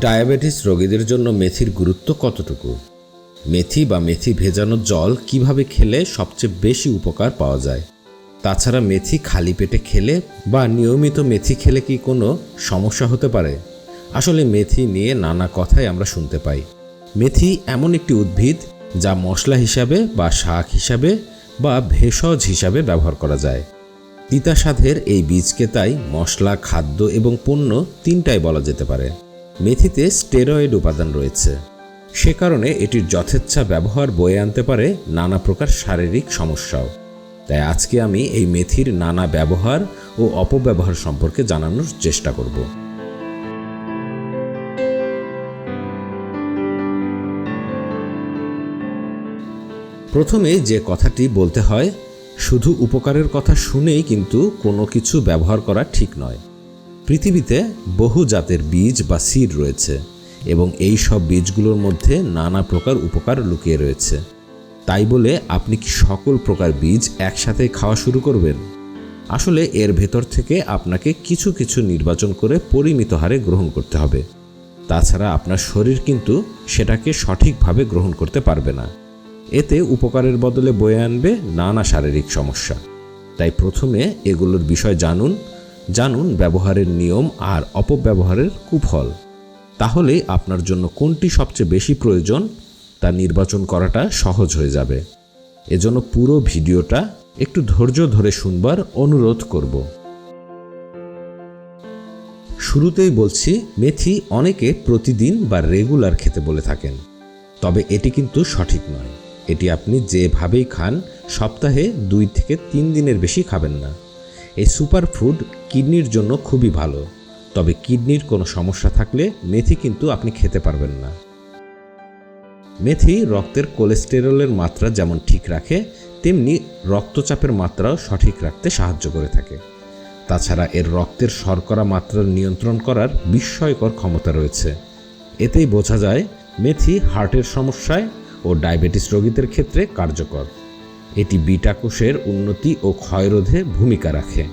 Diabetes রোগীদের জন্য মেথির গুরুত্ব কতটুকু? মেথি বা মেথি ভেজানো জল কীভাবে খেলে সবচেয়ে বেশি উপকার পাওয়া যায়? তাছাড়া মেথি খালি পেটে খেলে বা নিয়মিত মেথি খেলে কি কোনো সমস্যা হতে পারে? আসলে মেথি নিয়ে নানা কথাই আমরা শুনতে পাই। মেথি এমন একটি উদ্ভিদ যা মশলা হিসাবে বা শাক হিসাবে বা ভেষজ হিসাবে ব্যবহার করা যায়। তিতা স্বাদের এই বীজকে তাই মশলা, খাদ্য এবং পণ্য তিনটাই বলা যেতে পারে। মেথিতে স্টেরয়েড উপাদান রয়েছে। সে কারণে এটির যথেচ্ছা ব্যবহার বয়ে আনতে পারে নানা প্রকার শারীরিক সমস্যাও। তাই আজকে আমি এই মেথির নানা ব্যবহার ও অপব্যবহার সম্পর্কে জানানোর চেষ্টা করব। প্রথমে যে কথাটি বলতে হয়, শুধু উপকারের কথা শুনেই কিন্তু কোনো কিছু ব্যবহার করা ঠিক নয়। পৃথিবীতে বহু জাতের বীজ বা সিড রয়েছে এবং এই সব বীজগুলোর মধ্যে নানা প্রকার উপকার লুকিয়ে রয়েছে। তাই বলে আপনি কি সকল প্রকার বীজ একসাথে খাওয়া শুরু করবেন? আসলে এর ভেতর থেকে আপনাকে কিছু কিছু নির্বাচন করে পরিমিত হারে গ্রহণ করতে হবে। তাছাড়া আপনার শরীর কিন্তু সেটাকে সঠিকভাবে গ্রহণ করতে পারবে না। এতে উপকারের বদলে বয়ে আনবে নানা শারীরিক সমস্যা। তাই প্রথমে এগুলোর বিষয় জানুন জানুন ব্যবহারের নিয়ম আর অপব্যবহারের কুফল। তাহলে আপনার জন্য কোনটি সবচেয়ে বেশি প্রয়োজন, তা নির্বাচন করাটা সহজ হয়ে যাবে। এজন্য পুরো ভিডিওটা একটু ধৈর্য ধরে শুনবার অনুরোধ করব। শুরুতেই বলছি, মেথি অনেকে প্রতিদিন বা রেগুলার খেতে বলে থাকেন। তবে এটি কিন্তু সঠিক নয়। এটি আপনি যেভাবেই খান, সপ্তাহে দুই থেকে তিন দিনের বেশি খাবেন না। এই সুপার ফুড কিডনির জন্য খুবই ভালো। তবে কিডনির কোনো সমস্যা থাকলে মেথি কিন্তু আপনি খেতে পারবেন না। মেথি রক্তের কোলেস্টেরলের মাত্রা যেমন ঠিক রাখে, তেমনি রক্তচাপের মাত্রাও সঠিক রাখতে সাহায্য করে থাকে। তাছাড়া এর রক্তের শর্করা মাত্রা নিয়ন্ত্রণ করার বিস্ময়কর ক্ষমতা রয়েছে। এতেই বোঝা যায়, মেথি হার্টের সমস্যায় ও ডায়াবেটিস রোগীদের ক্ষেত্রে কার্যকর। এটি বিটা কোষের উন্নতি ও ক্ষয়রোধে ভূমিকা রাখে।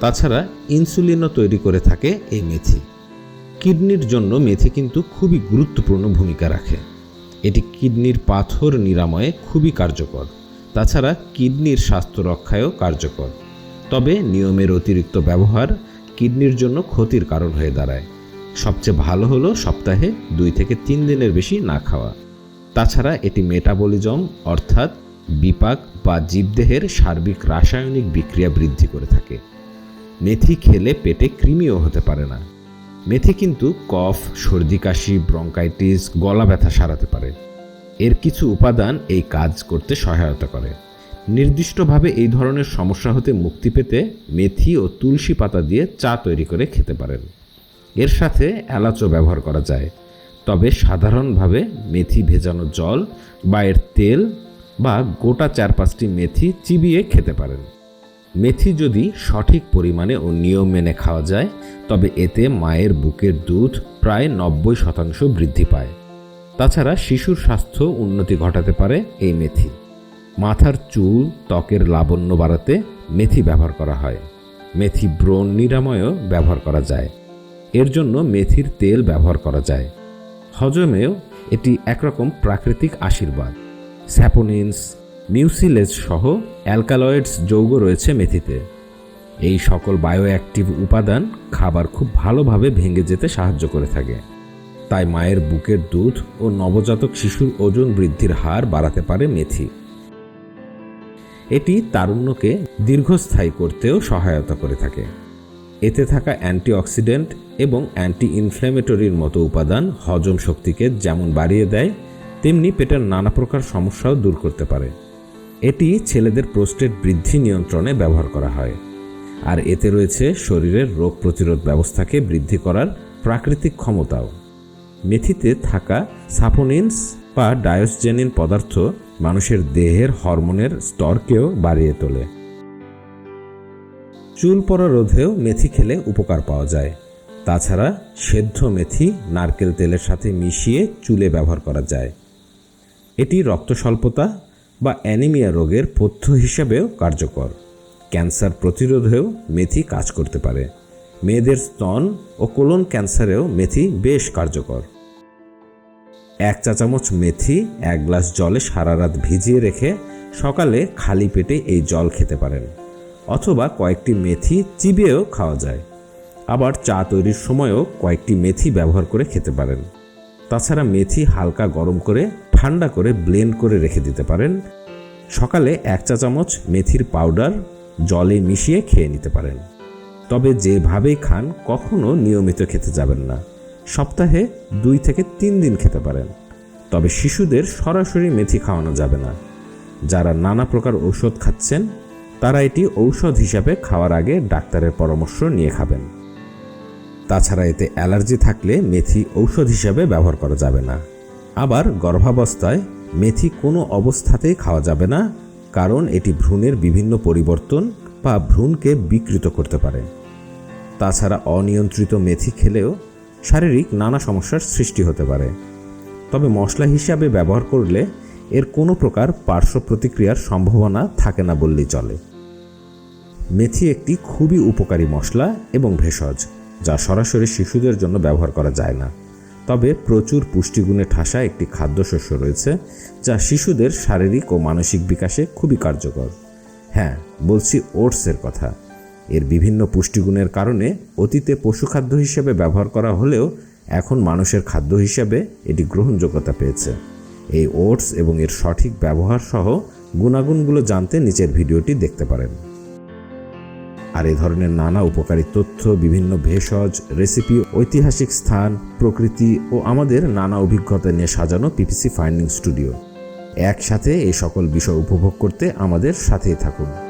তাছাড়া ইনসুলিনও তৈরি করে থাকে এই মেথি। কিডনির জন্য মেথি কিন্তু খুবই গুরুত্বপূর্ণ ভূমিকা রাখে। এটি কিডনির পাথর নিরাময়ে খুবই কার্যকর। তাছাড়া কিডনির স্বাস্থ্য রক্ষায়ও কার্যকর। তবে নিয়মের অতিরিক্ত ব্যবহার কিডনির জন্য ক্ষতির কারণ হয়ে দাঁড়ায়। সবচেয়ে ভালো হলো সপ্তাহে দুই থেকে তিন দিনের বেশি না খাওয়া। তাছাড়া এটি মেটাবলিজম অর্থাৎ বিপাক বা জীবদেহের সার্বিক রাসায়নিক বিক্রিয়া বৃদ্ধি করে থাকে। মেথি খেলে পেটে কৃমিও হতে পারে না। মেথি কিন্তু কফ, সর্দি কাশি, ব্রঙ্কাইটিস, গলা ব্যথা সারাতে পারে। এর কিছু উপাদান এই কাজ করতে সহায়তা করে। নির্দিষ্টভাবে এই ধরনের সমস্যা হতে মুক্তি পেতে মেথি ও তুলসী পাতা দিয়ে চা তৈরি করে খেতে পারেন। এর সাথে এলাচও ব্যবহার করা যায়। তবে সাধারণভাবে মেথি ভেজানো জল বা এর তেল বা গোটা চার পাঁচটি মেথি চিবিয়ে খেতে পারেন। মেথি যদি সঠিক পরিমাণে ও নিয়ম মেনে খাওয়া যায়, তবে এতে মায়ের বুকের দুধ প্রায় নব্বই শতাংশ বৃদ্ধি পায়। তাছাড়া শিশুর স্বাস্থ্য উন্নতি ঘটাতে পারে এই মেথি। মাথার চুল, ত্বকের লাবণ্য বাড়াতে মেথি ব্যবহার করা হয়। মেথি ব্রণ নিরাময়ও ব্যবহার করা যায়। এর জন্য মেথির তেল ব্যবহার করা যায়। হজমেও এটি একরকম প্রাকৃতিক আশীর্বাদ। স্যাপোনিনস, মিউসিলেজ সহ অ্যালকালয়েডস যৌগ রয়েছে মেথিতে। এই সকল বায়ো অ্যাক্টিভ উপাদান খাবার খুব ভালোভাবে ভেঙে যেতে সাহায্য করে থাকে। তাই মায়ের বুকের দুধ ও নবজাতক শিশুর ওজন বৃদ্ধির হার বাড়াতে পারে মেথি। এটি তারুণ্যকে দীর্ঘস্থায়ী করতেও সহায়তা করে থাকে। এতে থাকা অ্যান্টিঅক্সিডেন্ট এবং অ্যান্টি ইনফ্ল্যামেটরির মতো উপাদান হজম শক্তিকে যেমন বাড়িয়ে দেয় তেমনি পেটের নানা প্রকার সমস্যাও দূর করতে পারে। এটি ছেলেদের প্রোস্টেট বৃদ্ধি নিয়ন্ত্রণে ব্যবহার করা হয়। আর এতে রয়েছে শরীরের রোগ প্রতিরোধ ব্যবস্থাকে বৃদ্ধি করার প্রাকৃতিক ক্ষমতাও। মেথিতে থাকা সাপোনিনস বা ডায়োসজেনিন পদার্থ মানুষের দেহের হরমোনের স্তরকেও বাড়িয়ে তোলে। চুল পড়া রোধেও মেথি খেলে উপকার পাওয়া যায়। তাছাড়া সেদ্ধ মেথি নারকেল তেলের সাথে মিশিয়ে চুলে ব্যবহার করা যায়। এটি রক্ত স্বল্পতা বা অ্যানিমিয়া রোগের পথ্য হিসাবেও কার্যকর। ক্যান্সার প্রতিরোধেও মেথি কাজ করতে পারে। মেয়েদের স্তন ও কোলন ক্যান্সারেও মেথি বেশ কার্যকর। এক চা চামচ মেথি, এক গ্লাস জলে সারা রাত ভিজিয়ে রেখে সকালে খালি পেটে এই জল খেতে পারেন। অথবা কয়েকটি মেথি চিবিয়েও খাওয়া যায়। আবার চা তৈরির সময়ও কয়েকটি মেথি ব্যবহার করে খেতে পারেন। তাছাড়া মেথি হালকা গরম করে ঠান্ডা করে ব্লেন্ড করে রেখে দিতে পারেন। সকালে এক চা চামচ মেথির পাউডার জলে মিশিয়ে খেয়ে নিতে পারেন। তবে যেভাবেই খান, কখনো নিয়মিত খেতে যাবেন না। সপ্তাহে দুই থেকে তিন দিন খেতে পারেন। তবে শিশুদের সরাসরি মেথি খাওয়ানো যাবে না। যারা নানা প্রকার ঔষধ খাচ্ছেন, তারা এটি ঔষধ হিসাবে খাওয়ার আগে ডাক্তারের পরামর্শ নিয়ে খাবেন। তাছাড়া এতে অ্যালার্জি থাকলে মেথি ঔষধ হিসাবে ব্যবহার করা যাবে না। আবার গর্ভাবস্থায় মেথি কোনো অবস্থাতেই খাওয়া যাবে না, কারণ এটি ভ্রূণের বিভিন্ন পরিবর্তন বা ভ্রূণকে বিকৃত করতে পারে। তাছাড়া অনিয়ন্ত্রিত মেথি খেলেও শারীরিক নানা সমস্যার সৃষ্টি হতে পারে। তবে মশলা হিসাবে ব্যবহার করলে এর কোনো প্রকার পার্শ্ব প্রতিক্রিয়ার সম্ভাবনা থাকে না বললেই চলে। মেথি একটি খুবই উপকারী মশলা এবং ভেষজ, যা সরাসরি শিশুদের জন্য ব্যবহার করা যায় না। তবে প্রচুর পুষ্টিগুণে ঠাসা একটি খাদ্যশস্য রয়েছে, যা শিশুদের শারীরিক ও মানসিক বিকাশে খুবই কার্যকর। হ্যাঁ বলছি ওটসের কথা। এর বিভিন্ন পুষ্টিগুণের কারণে অতীতে পশুখাদ্য হিসেবে ব্যবহার করা হলেও এখন মানুষের খাদ্য হিসেবে এটি গ্রহণযোগ্যতা পেয়েছে। এই ওটস এবং এর সঠিক ব্যবহার সহ গুণাগুণগুলো জানতে নিচের ভিডিওটি দেখতে পারেন। আর এ ধরনের নানা উপকারী তথ্য, বিভিন্ন ভেষজ রেসিপি ঐতিহাসিক স্থান, প্রকৃতি ও আমাদের নানা অভিজ্ঞতা নিয়ে সাজানো পিপিসি ফাইন্ডিং স্টুডিও একসাথে এই সকল বিষয় উপভোগ করতে আমাদের সাথেই থাকুন।